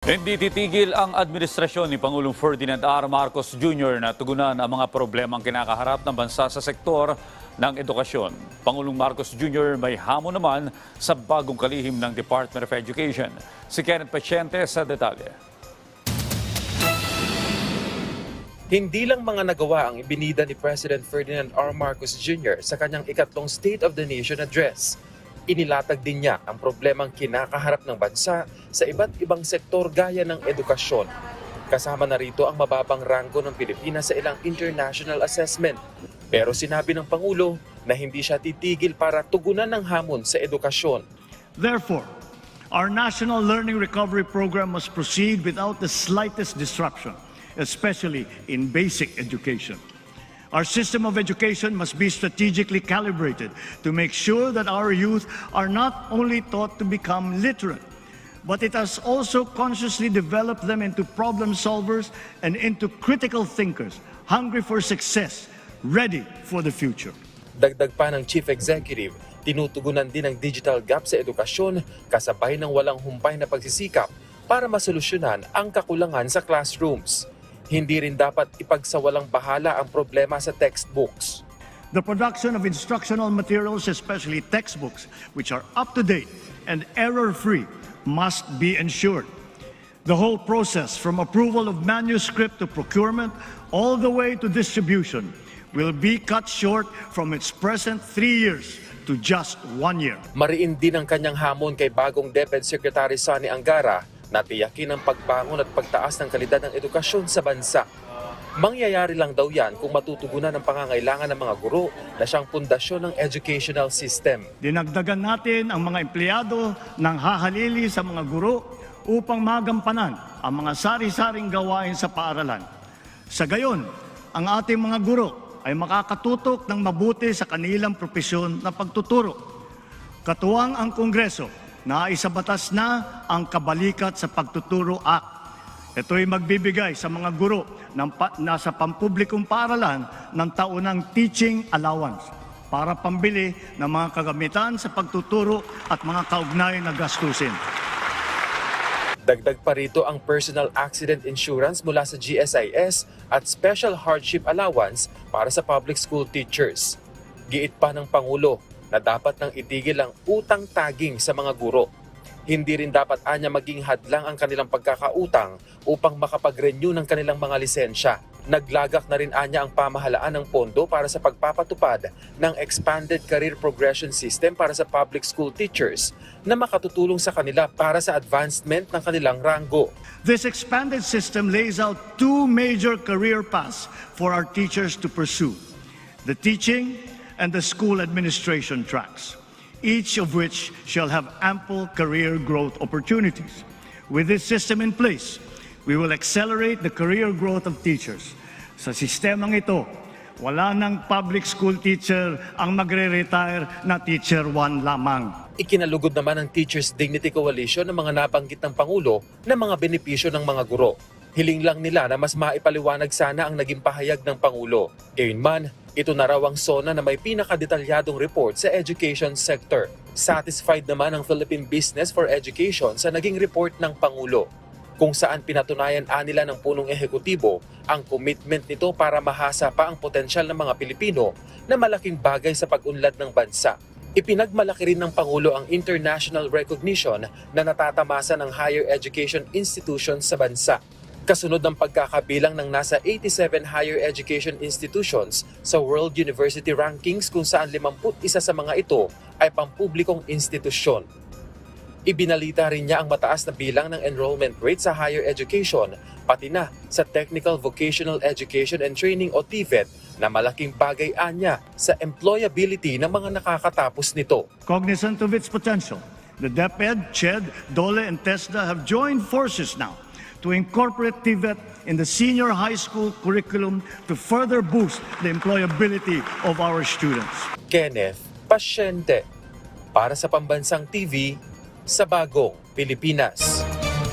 Hindi titigil ang administrasyon ni Pangulong Ferdinand R. Marcos Jr. na tugunan ang mga problemang kinakaharap ng bansa sa sektor ng edukasyon. Pangulong Marcos Jr. may hamon naman sa bagong kalihim ng Department of Education. Si Kenneth Paciente sa detalye. Hindi lang mga nagawa ang ibinida ni President Ferdinand R. Marcos Jr. sa kanyang ikatlong State of the Nation address. Inilatag din niya ang problemang kinakaharap ng bansa sa iba't ibang sektor gaya ng edukasyon. Kasama na rito ang mababang ranggo ng Pilipinas sa ilang international assessment. Pero sinabi ng Pangulo na hindi siya titigil para tugunan ng hamon sa edukasyon. Therefore, our National Learning Recovery Program must proceed without the slightest disruption, especially in basic education. Our system of education must be strategically calibrated to make sure that our youth are not only taught to become literate, but it has also consciously developed them into problem solvers and into critical thinkers, hungry for success, ready for the future. Dagdag pa ng Chief Executive, tinutugunan din ang digital gap sa edukasyon kasabay ng walang humpay na pagsisikap para masolusyonan ang kakulangan sa classrooms. Hindi rin dapat ipagsawalang bahala ang problema sa textbooks. The production of instructional materials, especially textbooks, which are up to date and error free, must be ensured. The whole process, from approval of manuscript to procurement, all the way to distribution, will be cut short from its present three years to just one year. Mariin din ang kanyang hamon kay bagong DepEd Secretary Sani Angara na tiyakin ang pagbangon at pagtaas ng kalidad ng edukasyon sa bansa. Mangyayari lang daw yan kung matutugunan ang pangangailangan ng mga guro na siyang pundasyon ng educational system. Dinagdagan natin ang mga empleyado ng hahalili sa mga guro upang magampanan ang mga sari-saring gawain sa paaralan. Sa gayon, ang ating mga guro ay makakatutok ng mabuti sa kanilang propesyon na pagtuturo. Katuwang ang Kongreso na isabatas na ang Kabalikat sa Pagtuturo Act. Ito'y magbibigay sa mga guro ng pa, nasa pampublikong paaralan ng taunang teaching allowance para pambili ng mga kagamitan sa pagtuturo at mga kaugnay na gastusin. Dagdag pa rito ang personal accident insurance mula sa GSIS at special hardship allowance para sa public school teachers. Giit pa ng Pangulo na dapat nang itigil ang utang taging sa mga guro. Hindi rin dapat anya maging hadlang ang kanilang pagkakautang upang makapag-renew ng kanilang mga lisensya. Naglagak na rin anya ang pamahalaan ng pondo para sa pagpapatupad ng expanded career progression system para sa public school teachers na makatutulong sa kanila para sa advancement ng kanilang ranggo. This expanded system lays out two major career paths for our teachers to pursue the teaching and the school administration tracks, each of which shall have ample career growth opportunities. With this system in place, we will accelerate the career growth of teachers. Sa sistemang ito, wala ng public school teacher ang magre-retire na teacher 1 lamang. Ikinalugod naman ng Teachers Dignity Coalition ng mga nabanggit ng Pangulo na mga benepisyo ng mga guro. Hiling lang nila na mas maipaliwanag sana ang naging pahayag ng Pangulo. Gayunman, ito na raw ang SONA na may pinakadetalyadong report sa education sector. Satisfied naman ang Philippine Business for Education sa naging report ng Pangulo kung saan pinatunayan anila ng punong ehekutibo ang commitment nito para mahasa pa ang potensyal ng mga Pilipino na malaking bagay sa pag-unlad ng bansa. Ipinagmalaki rin ng Pangulo ang international recognition na natatamasa ng higher education institutions sa bansa. Kasunod ng pagkakabilang ng nasa 87 higher education institutions sa World University Rankings kung saan 51 sa mga ito ay pampublikong institusyon. Ibinalita rin niya ang mataas na bilang ng enrollment rate sa higher education, pati na sa Technical Vocational Education and Training o TVET na malaking bagay anya sa employability ng mga nakakatapos nito. Cognizant of its potential, the DepEd, CHED, DOLE, and TESDA have joined forces now to incorporate TVET in the senior high school curriculum to further boost the employability of our students. Kenneth Pasyente para sa Pambansang TV sa Bagong Pilipinas.